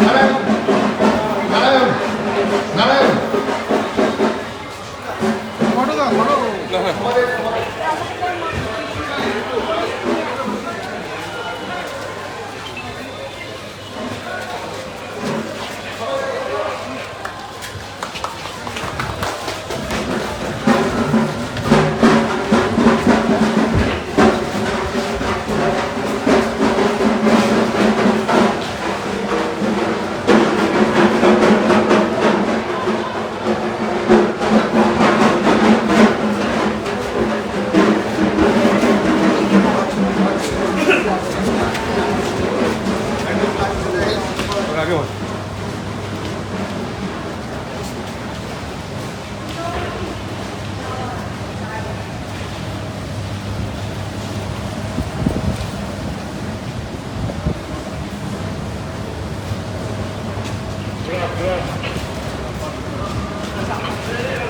Narayan Vamos, vamos.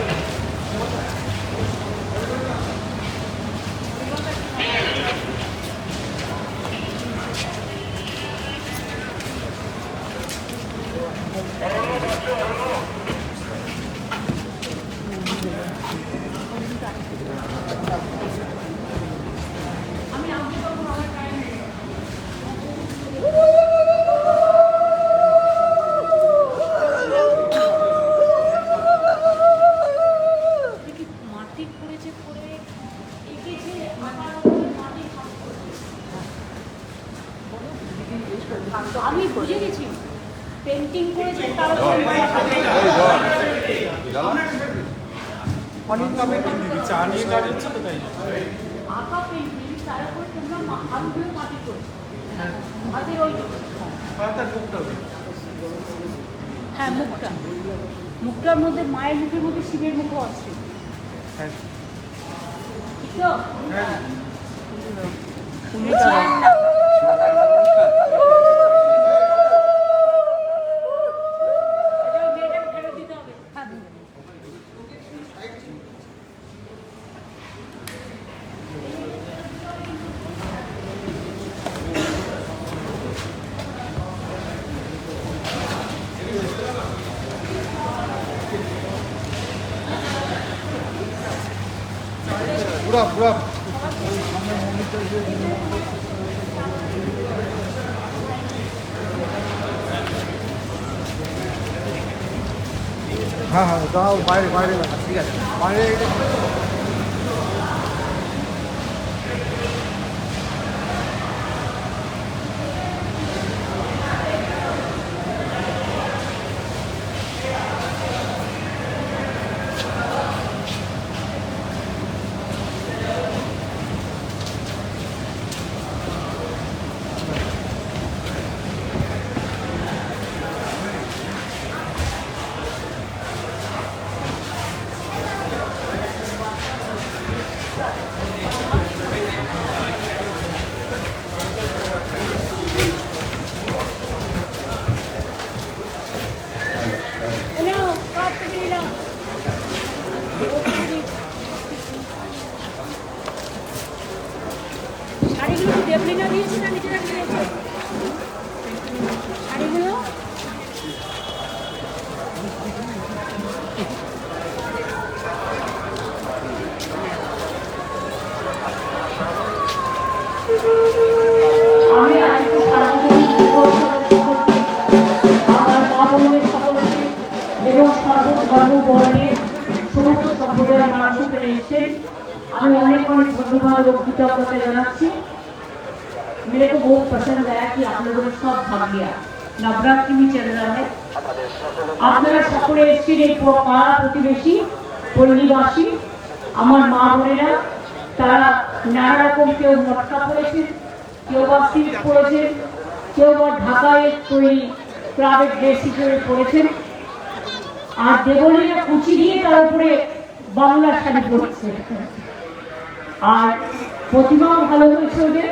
আঁকা painting তার উপরে তোমরা হাতগুলো মাটি করেছে হাতের ওই হ্যাঁ মুখটা। মুখটার মধ্যে মায়ের মুখের মধ্যে শিবের মুখও আছে। ঠিক তো? এটা পুরা পুরা। হ্যাঁ হ্যাঁ দাও বাইরে বাইরে ঠিক আছে। বাইরে শাড়িগুলো কি দেবলিনা দিয়েছে না নিজেরা দিয়েছে? শাড়িগুলো? আমি অনেক অনেক ধন্যবাদ ও জানাচ্ছি। मेरे को बहुत पसंद आया कि आप लोगों ने सब भाग लिया नवरात्रि भी चल रहा है আপনারা সকলে এসেছেন এই পুরো পাড়া প্রতিবেশী পল্লীবাসী আমার মা বোনেরা তারা নানা রকম কেউ মটকা পড়েছেন কেউ বা সিল্ক পড়েছেন কেউ বা ঢাকায় তৈরি প্রাইভেট ড্রেস হিসেবে পড়েছেন আর দেবলীরা কুচি দিয়ে তার উপরে বাংলা শাড়ি পড়ছে আর প্রতিমাও ভালো হয়েছে ওদের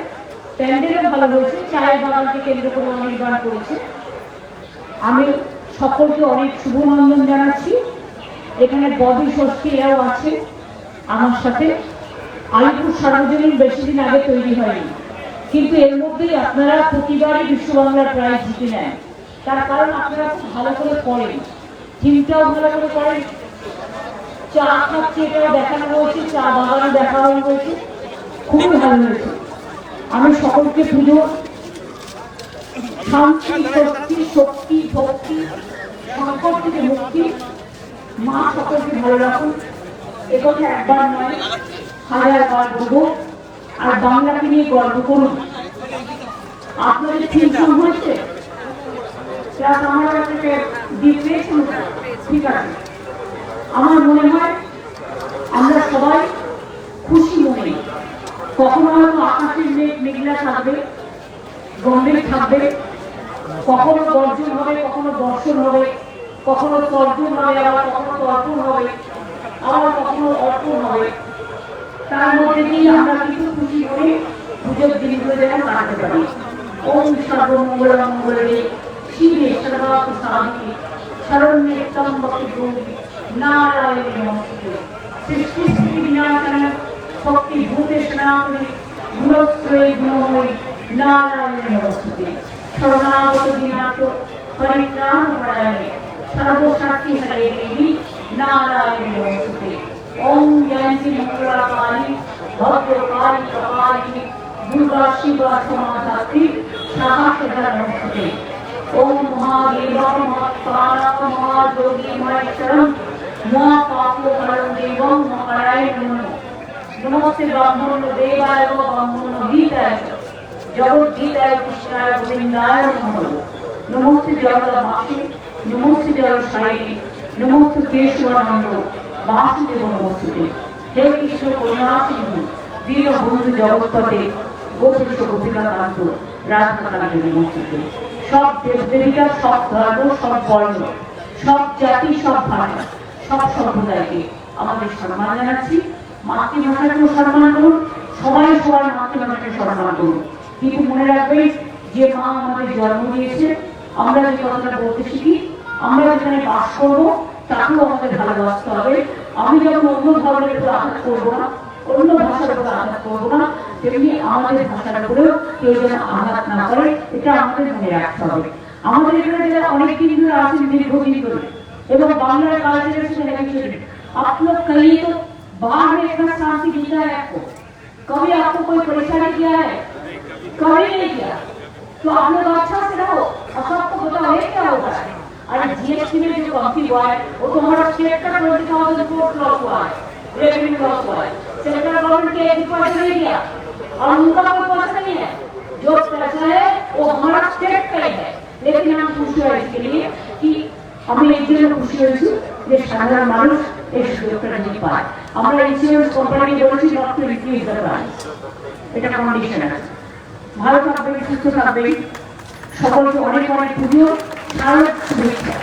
প্যান্ডেলও ভালো হয়েছে চায়ের বাগানকে কেন্দ্র করে গান করেছে। আমি সকলকে অনেক শুভনন্দন জানাচ্ছি। এখানে ববি ষষ্ঠী এরাও আছে আমার সাথে। আলিপুর সার্বজনীন বেশি দিন আগে তৈরি হয়নি। কিন্তু এর মধ্যেই আপনারা প্রতিবারই বিশ্ব বাংলা প্রাইজ জিতে নেন। তার কারণ আপনারা খুব ভালো করে করেন থিমটাও ভালো করে পড়েন। চা খাচ্ছে, এটাও দেখানো হয়েছে, চা বাগানও দেখানো হয়েছে। খুবই ভালো হয়েছে। আমি সকলকে পুজো শান্তি, শক্তি শক্তি, ভক্তি, সংকট থেকে মুক্তি মা সকলকে ভালো রাখুন। একথা একবার নয়, হাজার বার বলব, আর বাংলাকে নিয়ে গর্ব করুন। আপনাদের ঠিক শুরু হয়েছে? ক্লাস আমার কাছে দিয়ে ঠিক আছে। আমার মনে হয় আমরা সবাই কখনো হয়তো আকাশের মেঘ, মেঘলা থাকবে, গম্ভীর থাকবে, কখনো গর্জন হবে, কখনো দর্শন হবে, কখনো তর্জন হবে, আবার কখনো তর্পণ হবে, আবার কখনো অর্পণ হবে। তার মধ্যে দিয়ে আমরা কিছু খুশি করে পুজোর দিনগুলো যেন কাটাতে পারি। ওম সর্বমঙ্গল মঙ্গলে শিবে সর্বাত্ম সাধকে শরণ্যে গৌরী নারায়ণে নমস্তে। সৃষ্টি বিনাশন শক্তি ভূতে সনাতনে গুণত্রয় গুণময়ী নারায়ণে নমস্তে শরণাগত দিনাথ পরিত্রাণ পরায়ণে সর্বশক্তি হরে দেবী নারায়ণে নমস্তে ওম জয়ন্তী মঙ্গলা কালী ভদ্রকালী কপালিনী দুর্গা শিবা সমাধাত্রী সাহসদা নমস্তে ওম মহাদেব মহাত্মারা মহাযোগী মহেশ্বরম মহাপাপো হরম দেবম মহারায় নমঃ নমস্তে ব্রাহ্মণ দেবায় ব্রাহ্মণ গীতায়। জগদ্গীতায় কৃষ্ণায় গোবিন্দায় নমঃ। নমস্তে জগদা মাসি নমস্তে নমস্তে কেশবানন্দ, বাসুদেব নমস্তে হে কৃষ্ণ করুণা সিন্ধু বন্ধু জগৎপতে গোপীশ গোপীনাকান্ত রাধাকান্ত নমস্তে সব দেবদেবিকা, সব ধর্ম, সব বর্ণ, সব জাতি, সব ভাষা, সব সম্প্রদায়কে আমাদের সম্মান জানাচ্ছি। মাতৃভাষাকে সম্মান করুন, সবাই সবার মাতৃভাষাকে সম্মান করুন। কিন্তু মনে রাখবেন, যে মা আমাদের জন্ম দিয়েছে, আমরা যে কথাটা বলতে শিখি, আমরা যেখানে বাস করব, তাকেও আমাদের ভালোবাসতে হবে। আমি যখন অন্য ধর্মের উপর আঘাত করব না, অন্য ভাষার উপর আঘাত করব না, তেমনি আমাদের ভাষাটা উপরেও কেউ যেন আঘাত না করে, এটা আমাদের মনে রাখতে হবে। আমাদের এখানে যারা অনেক দিন ধরে আছেন, দীর্ঘদিন ধরে, এবং বাংলার কালচারের সেখানে আপনার কালিয়ে बाहर में इतना शांति मिलता है आपको। कभी आपको कोई परेशानी किया है? कभी नहीं किया। तो आप लोग अच्छा से रहो। अब तो आपको पता है क्या होता है? अरे जीएसटी में जो कंपनी हुआ है, वो तो हमारा sector twenty thousand four loss हुआ है रेवेन्यू लॉस हुआ है। सेंट्रल गवर्नमेंट के एक पैसा नहीं दिया और उनका कोई पैसा नहीं है। जो पैसा है, वो हमारा स्टेट का ही। है लेकिन हम खुश हुआ इसके लिए कि हमें एक दिन खुशी हुई शानदार मानस এই সুযোগটা নিতে পায়। আমরা ইন্স্যুরেন্স কোম্পানি বলেছি not to increase the price এটা আছে ভালো থাকবে সুস্থ থাকবে সকলকে অনেক অনেক পুজো সারা শুভেচ্ছা।